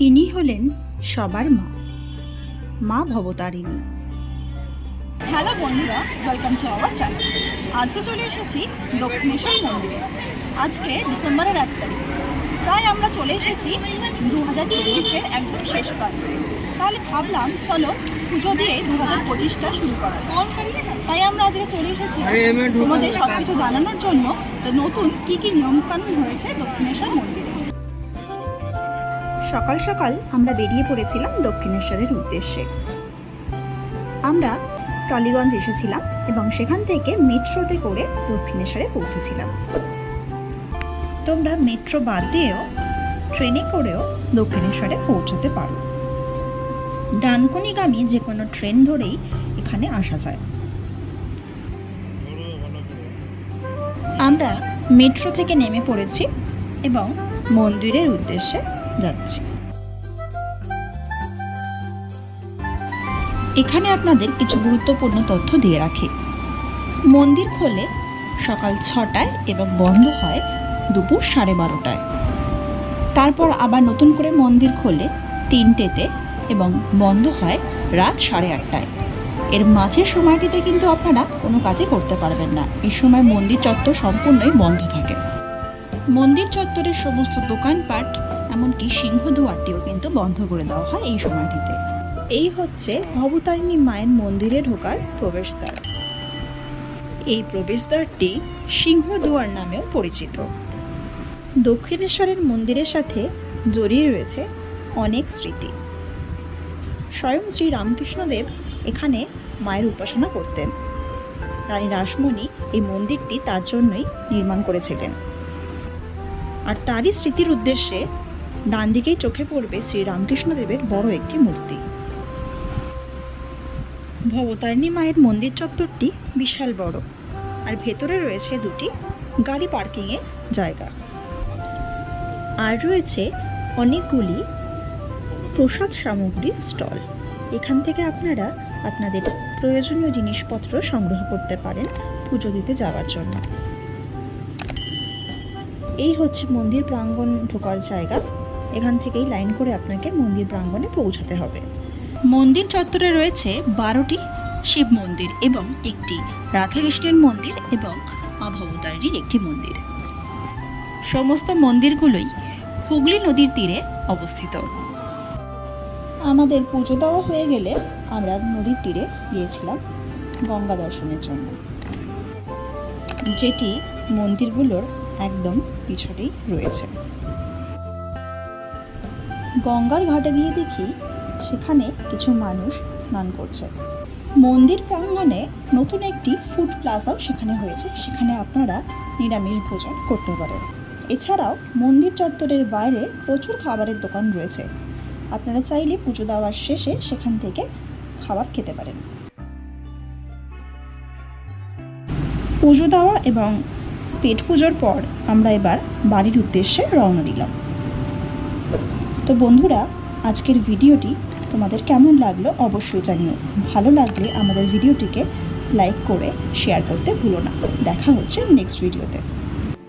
ইনি হলেন সবার মা। মা ভবতারিণী। হ্যালো বন্ধুরা ওয়েলকাম টু আওয়ার চ্যানেল আজকে চলে এসেছি দক্ষিণেশ্বর মন্দিরে। আজকে ডিসেম্বরের এক তারিখ। তাই আমরা চলে এসেছি দু হাজার চব্বিশের একদম শেষ পার তাহলে ভাবলাম চলো পুজো দিয়ে দু হাজার পঁচিশটা শুরু করা তাই আমরা আজকে চলে এসেছি তোমাদের সব কিছু জানানোর জন্য তো নতুন কি কি নিয়মকানুন হয়েছে দক্ষিণেশ্বর মন্দিরে। সকাল সকাল আমরা বেরিয়ে পড়েছিলাম দক্ষিণেশ্বরের উদ্দেশ্যে। আমরা টলিগঞ্জ এসেছিলাম এবং সেখান থেকে মেট্রোতে করে দক্ষিণেশ্বরে পৌঁছেছিলাম। তোমরা মেট্রো বাদ দিয়েও, ট্রেনে করেও দক্ষিণেশ্বরে পৌঁছতে পারো। ডানকুনিগামী যে কোনো ট্রেন ধরেই এখানে আসা যায়। আমরা মেট্রো থেকে নেমে পড়েছি এবং মন্দিরের উদ্দেশ্যে যাচ্ছি। এখানে আপনাদের কিছু গুরুত্বপূর্ণ তথ্য দিয়ে রাখি। মন্দির খোলে সকাল ছটায় এবং বন্ধ হয় দুপুর সাড়ে বারোটায়। তারপর আবার নতুন করে মন্দির খোলে তিনটেতে এবং বন্ধ হয় রাত সাড়ে আটটায়। এর মাঝের সময়টিতে কিন্তু আপনারা কোনো কাজই করতে পারবেন না। এই সময় মন্দির চত্বর সম্পূর্ণই বন্ধ থাকে। মন্দির চত্বরের সমস্ত দোকানপাট, এমনকি সিংহদুয়ারটিও কিন্তু বন্ধ করে দেওয়া হয় এই সময়টিতে। এই হচ্ছে ভবতারিণী মায়ের মন্দিরে ঢোকার প্রবেশদ্বার। এই প্রবেশদ্বারটি সিংহদুয়ার নামেও পরিচিত। দক্ষিণেশ্বরের মন্দিরের সাথে জড়িয়ে রয়েছে অনেক স্মৃতি। স্বয়ং শ্রী রামকৃষ্ণদেব এখানে মায়ের উপাসনা করতেন। রানী রাসমণি এই মন্দিরটি তার জন্যই নির্মাণ করেছিলেন। আর তারই স্মৃতির উদ্দেশ্যে ডান দিকেই চোখে পড়বে শ্রী রামকৃষ্ণদেবের বড় একটি মূর্তি। ভবতারিণী মায়ের মন্দির চত্বরটি বিশাল বড়। আর ভেতরে রয়েছে দুটি গাড়ি পার্কিংয়ের জায়গা। আর রয়েছে অনেকগুলি প্রসাদ সামগ্রীর স্টল। এখান থেকে আপনারা আপনাদের প্রয়োজনীয় জিনিসপত্র সংগ্রহ করতে পারেন পুজো দিতে যাওয়ার জন্য। এই হচ্ছে মন্দির প্রাঙ্গণ ঢোকার জায়গা। এখান থেকেই লাইন করে আপনাকে মন্দির প্রাঙ্গণে পৌঁছাতে হবে। মন্দির চত্বরে রয়েছে বারোটি শিব মন্দির এবং একটি রাধাকৃষ্ণের মন্দির এবং মা ভবতারিণীর একটি মন্দির। সমস্ত মন্দিরগুলোই হুগলি নদীর তীরে অবস্থিত। আমাদের পুজো দেওয়া হয়ে গেলে আমরা নদীর তীরে গিয়েছিলাম গঙ্গা দর্শনের জন্য। যেটি মন্দিরগুলোর একদম পিছনেই রয়েছে। গঙ্গার ঘাটে গিয়ে দেখি সেখানে কিছু মানুষ স্নান করছে। মন্দির প্রাঙ্গণে নতুন একটি ফুড প্লাজাও সেখানে হয়েছে। সেখানে আপনারা নিরামিষ ভোজন করতে পারেন। এছাড়াও মন্দির চত্বরের বাইরে প্রচুর খাবারের দোকান রয়েছে। আপনারা চাইলে পুজো দেওয়ার শেষে সেখান থেকে খাবার খেতে পারেন। পুজো দেওয়া এবং পেট পুজোর পর আমরা এবার বাড়ির উদ্দেশ্যে রওনা দিলাম। তো বন্ধুরা, আজকের ভিডিওটি তোমাদের কেমন লাগল অবশ্যই জানিও। ভালো লাগলে আমাদের ভিডিওটিকে লাইক করে শেয়ার করতে ভুলো না। দেখা হচ্ছে নেক্সট ভিডিওতে